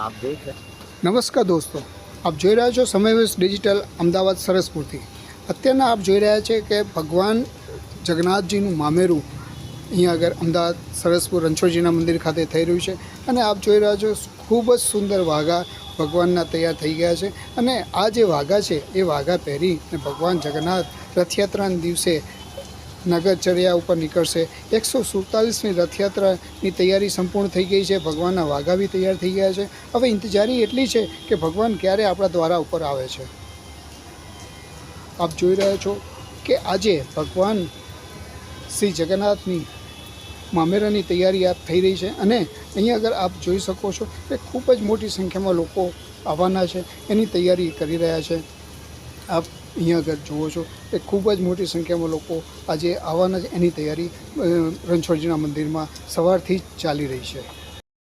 आप देख रहे નમસ્કાર દોસ્તો આપ જોઈ રહ્યા છો સમયવેશ ડિજિટલ અમદાવાદ સરસપુરથી અત્યારના આપ જોઈ રહ્યા છે કે ભગવાન જગન્નાથજીનું મામેરું અહીંયા આગળ અમદાવાદ સરસપુર રણછોડજીના મંદિર ખાતે થઈ રહ્યું છે અને આપ જોઈ રહ્યા છો ખૂબ જ સુંદર વાઘા ભગવાનના તૈયાર થઈ ગયા છે અને આ જે વાઘા છે એ વાઘા પહેરી અને ભગવાન જગન્નાથ રથયાત્રાના દિવસે નગરચર્યા ઉપર નીકળશે. એકસો સુડતાલીસમી રથયાત્રાની તૈયારી સંપૂર્ણ થઈ ગઈ છે. ભગવાનના વાઘા બી તૈયાર થઈ ગયા છે. હવે ઇંતજારી એટલી છે કે ભગવાન ક્યારે આપણા દ્વારા ઉપર આવે છે. આપ જોઈ રહ્યા છો કે આજે ભગવાન શ્રી જગન્નાથની મામેરાની તૈયારી આપ થઈ રહી છે અને અહીં આગળ આપ જોઈ શકો છો કે ખૂબ જ મોટી સંખ્યામાં લોકો આવવાના છે. એની તૈયારી કરી રહ્યા છે. આપ અહીંયા આગળ જુઓ છો કે ખૂબ જ મોટી સંખ્યામાં લોકો આજે આવવાના જ એની તૈયારી રણછોડજીના મંદિરમાં સવારથી જ ચાલી રહી છે.